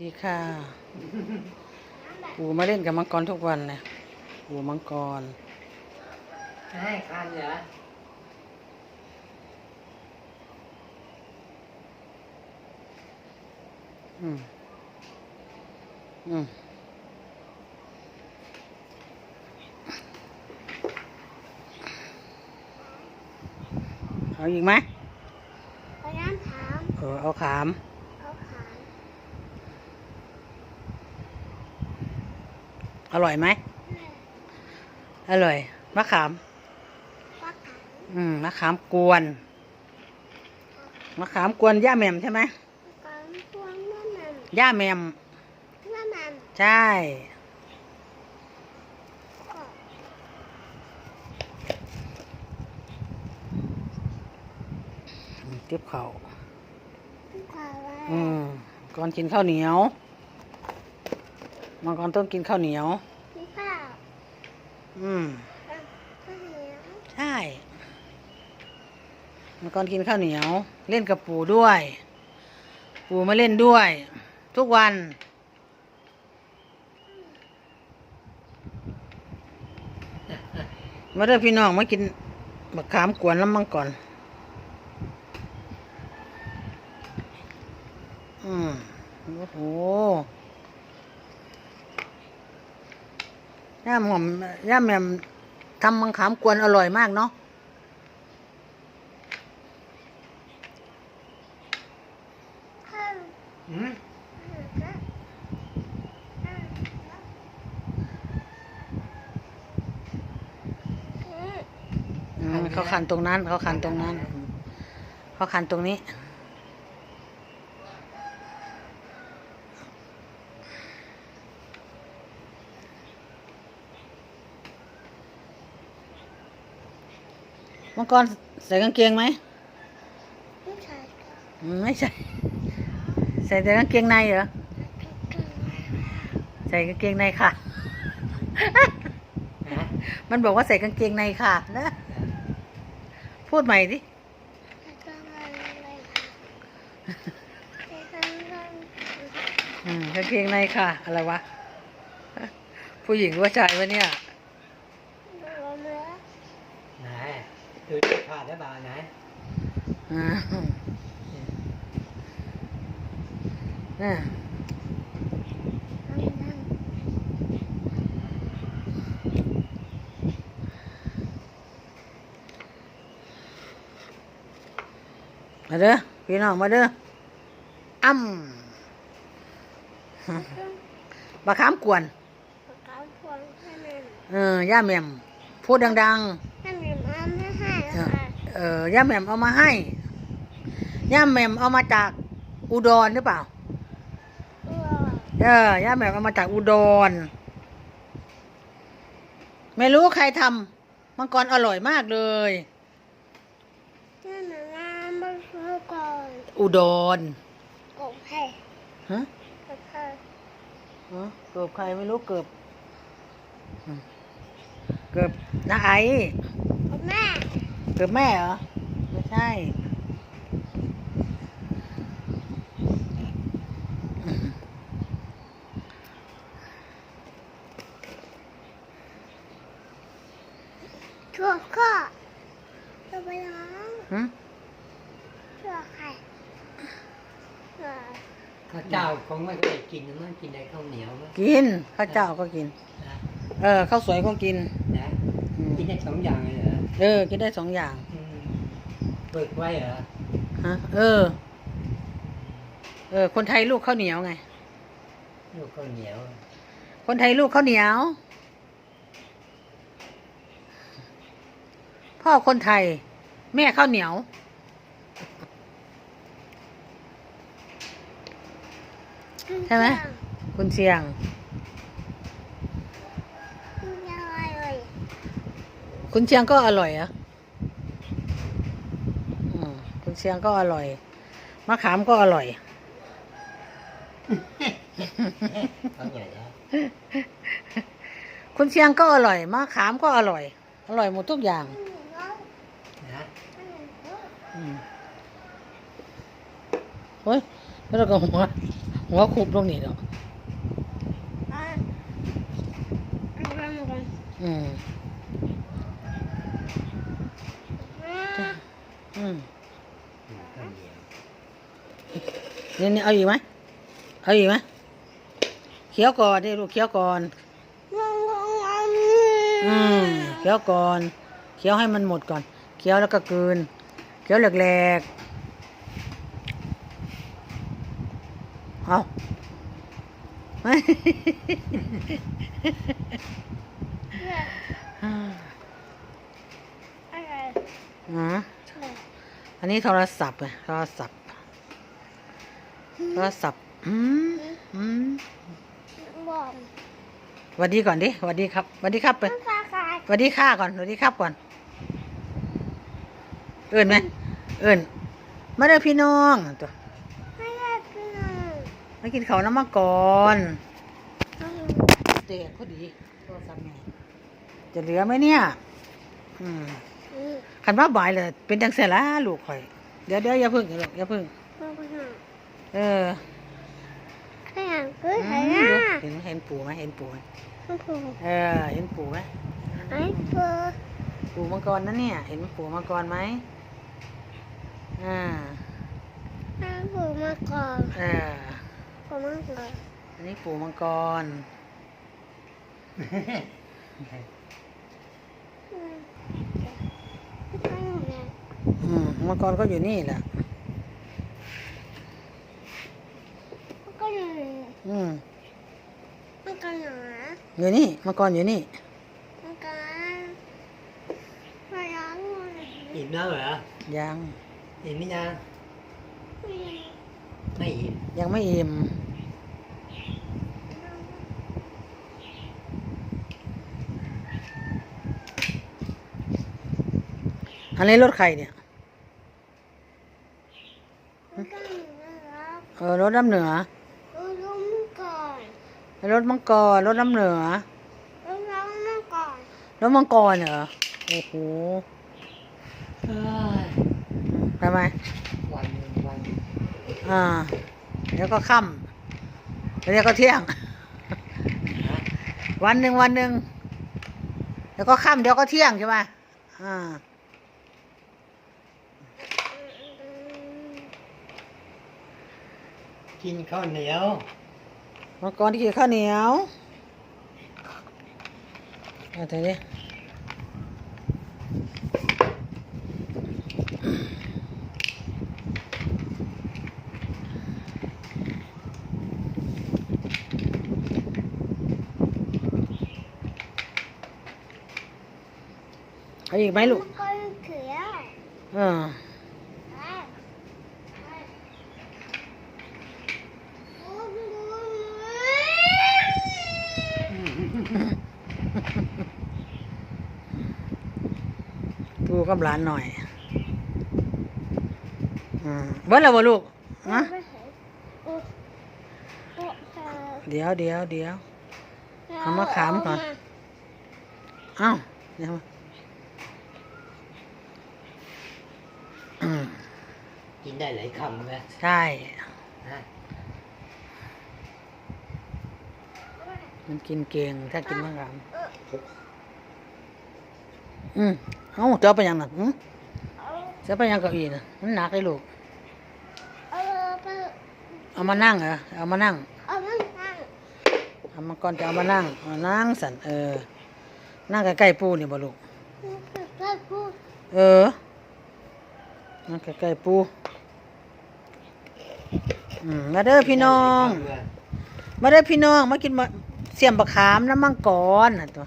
ดีค่ะ ปู่มาเล่นกับมังกรทุกวันเลยปู่มังกรให้คันเหรออืม อืมเอาอีกไหมเอาน้ำถาม เออ เอาขาม เอาขาม อร่อยไหมอร่อยมะขามว่าขามอืมมะขามกวนมะขามกวนย่าแหม่มใช่ไหมกามพวงนั่นนั่นย่าแหม่มนั่นนั่นใช่ก็เก็บเขาวขอไว้อื มก่อนกินข้าวเหนียวมังกรต้องกินข้าวเหนียวพี่ข้าวอืมข้าวเหนียวใช่มังกรกินข้าวเหนียว เล่นกับปู่ด้วย ปู่มาเล่นด้วย ทุกวันมาเด้อพี่น้องมากินบักขามกวนแล้วมังก่อนอืมโอ้โห ย่าหม่อมย่าแหม่มทำมังขามกวนอร่อยมากเนาะข้าวอืมอืมเขาขันตรงนั้น เขาขันตรงนั้น เขาขันตรงนี้ มังกรใส่กางเกงไหมไม่ใช่อืมไม่ใส่ ใส่แต่กางเกงในเหรอ ใส่กางเกงในค่ะนะมันบอกว่าใส่กางเกงในค่ะนะ พูดใหม่ดิอืมกางเกงในค่ะ อะไรวะ ผู้หญิงหรือว่าชายวะเนี่ย ไหนดูที่ขาดได้บ่าไหน อ่าอ่ามาเด้อพี่น้องมาเด้ออ้ำบะขามกวนเออย่าแหม่มพูดดังๆเออเออย่าแหม่มเอามาให้ ย่าแหม่มเอามาจากอุดรหรือเปล่า เออย่าแหม่มเอามาจากอุดร ไม่รู้ใครทำมังกรอร่อยมากเลยอุดรฮะฮะเกือบใครไม่รู้เกือบอืมเกือบน้าไอแม่เกือบแม่เหรอ ไม่ใช่ ชั่วข้อจะไปล้างหึชั่วไข่เออข้าวเจ้าคงไม่เคยกินนะมันกินได้ข้าวเหนียวมั้ยกินข้าวเจ้าก็กิน นะเออข้าวสวยก็กินนะอืมกินได้สองอย่างเลยเหรอเออกินได้สองอย่างอืมเปิดไว้เหรอฮะเออ เออ คนไทยลูกข้าวเหนียวไง ลูกข้าวเหนียวคนไทยลูกข้าวเหนียว พ่อคนไทย แม่ข้าวเหนียว ใช่ไหมคุณเชียงยังไงเลยคุณเชียงก็อร่อยเหรอะอืมคุณเชียงก็อร่อย มะขามก็อร่อยข้าวใหญ่แล้วคุณเชียงก็อร่อยมะขามก็อร่อย อร่อยหมดทุกอย่างนะ อืมเฮ้ยแล้วเราก็หัวหัหัวคุบลงนี่เนาะอะเอาไปหมดก่อนอืมอะอืมข้าวเหนียวนี่นี่เอาอีกไหมเอาอีกไหมเคี้ยวก่อนดิลูกเคี้ยวก่อนงงงงงอืมเคี้ยวก่อนเคี้ยวให้มันหมดก่อนเคี้ยวแล้วก็กลืน เคี้ยวแหลกๆเอาอะไรอืมอันนี้โทรศัพท์ไงโทรศัพท์โทรศัพท์อืมอืมบอกสวัสดีก่อนดิสวัสดีครับสวัสดีครับไปภาษากายสวัสดีค่าก่อนสวัสดีครับก่อน เอื่นไหมเอื่นมาเด้อพี่น้องตัวไม่ได้กินมากินข้าวน้ำมาก่อนเด็กพอดีโทรศัพท์แม่จะเหลือไหมเนี่ยอืมคันว่าบ่ายเลยเป็นจังเสียละลูกข่อย เดี๋ยวเดี๋ยวอย่าพึ่งอย่าลูกอย่าพึ่งเออแค่อย่างก็อืเห็นมนะเห็นเห็นปู่ไหมเห็นปู่ไหมมันถูกเออเห็นปู่ไหมไอ้ตัวปู่มังกรนั่นเนี่ย เห็นปู่มังกรไหม อ่าไอ้ผมมาก่อนเออผมมาก่อนอันนี้ปู่มังกรไม่ใช่หนูอืมมังกรก็อยู่นี่แหละมันก็อยู่อืมมันก็หนาอยู่นี่มังกรอยู่นี่มันก็มาล้างมืออิ่มแล้วเหรอยัง อิ่มไหมยังไม่อิ่มยังไม่อิ่มอันนี้รถใครเนี่ยมันก็หนูนะครับเออรถน้ำเหนือเออล้มก่อนรถมังกรรถน้ำเหนือเออล้มก่อนรถมังกรเหรอโอ้โห เอ้ยทำไมวันหนึ่งวันอ่าเดี๋ยวก็ค่ำเดี๋ยวก็เที่ยงฮะวันหนึ่งวันหนึ่งเดี๋ยวก็ค่ำเดี๋ยวก็เที่ยงใช่ไหมอ่ากินข้าวเหนียวมังกรที่กินข้าวเหนียวเอาที เอาอีกไหมลูกมันก็เขียวเออดูกับหลานหน่อยอืมเบิ้ลแล้วบ่ลูกนะเดี๋ยวเดี๋ยวเดี๋ยวเอามาขามก่อน เอ้าเดี๋ยวมาอืม กินได้หลายคำนะใช่ฮะมันกินเก่งถ้ากินมะขามอืมเอ้าจะเอาไปยังน่ะอืมจะเอาไปยังเก้าอี้น่ะมันหนักเลยลูกเอามานั่งเหรอเอามานั่งเอามาก่อนจะเอามานั่งเอานั่งสันเออ นั่งใกล้ๆปูนี่บ่ลูกเออนั่งใกล้ๆปู อืมมาเด้อพี่น้อง มาเด้อพี่น้อง มากินมาเสียมบะขามน้ำมังกรน่ะตัว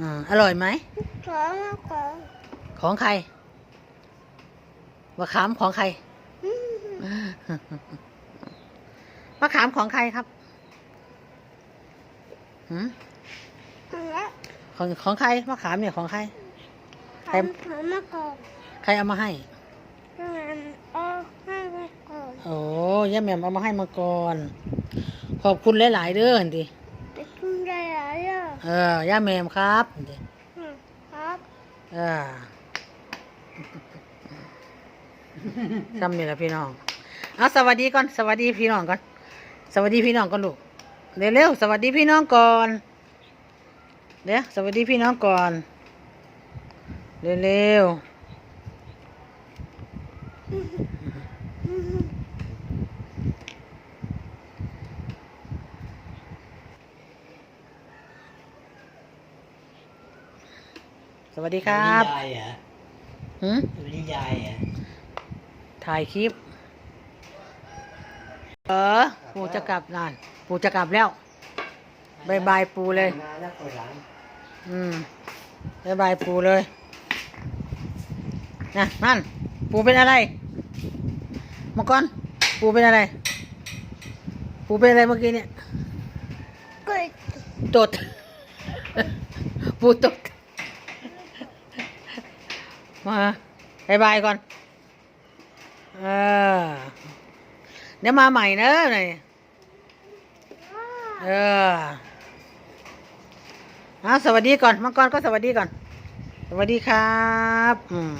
อ่าอร่อยไหม ของใครบะขามของใครมะขามของใครครับหืมของของใครมะขามเนี่ยของใคร ใครเอามาให้ โอ้ย่าแหม่มเอามาให้มาก่อน ขอบคุณหลายๆเด้อหั่นดิเออย่าแหม่มครับหั่นดิครับเออจำนี่แหละพี่น้อง เอาสวัสดีก่อน สวัสดีพี่น้องก่อน สวัสดีพี่น้องก่อนลูก เร็วเร็วๆสวัสดีพี่น้องก่อน เดี๋ยวสวัสดีพี่น้องก่อน เร็วเร็วๆสวัส ดีครับยายเหรอหืมวันนี้ยายเหรอถ่ายคลิป เออ ปูจะกลับนาน ปูจะกลับแล้วบายบายปูเลยมาแล้วคนหลังอืมบายบายปูเลยนะนั่น ปูเป็นอะไรมาก่อนปูเป็นอะไร ปูเป็นอะไรเมื่อกี้เนี่ยกดตด ปูตด มาบายบายก่อน เออ เดี๋ยวมาใหม่เนอะหน่อยเออเอาสวัสดีก่อน มังกรก็สวัสดีก่อน สวัสดีครับ อืม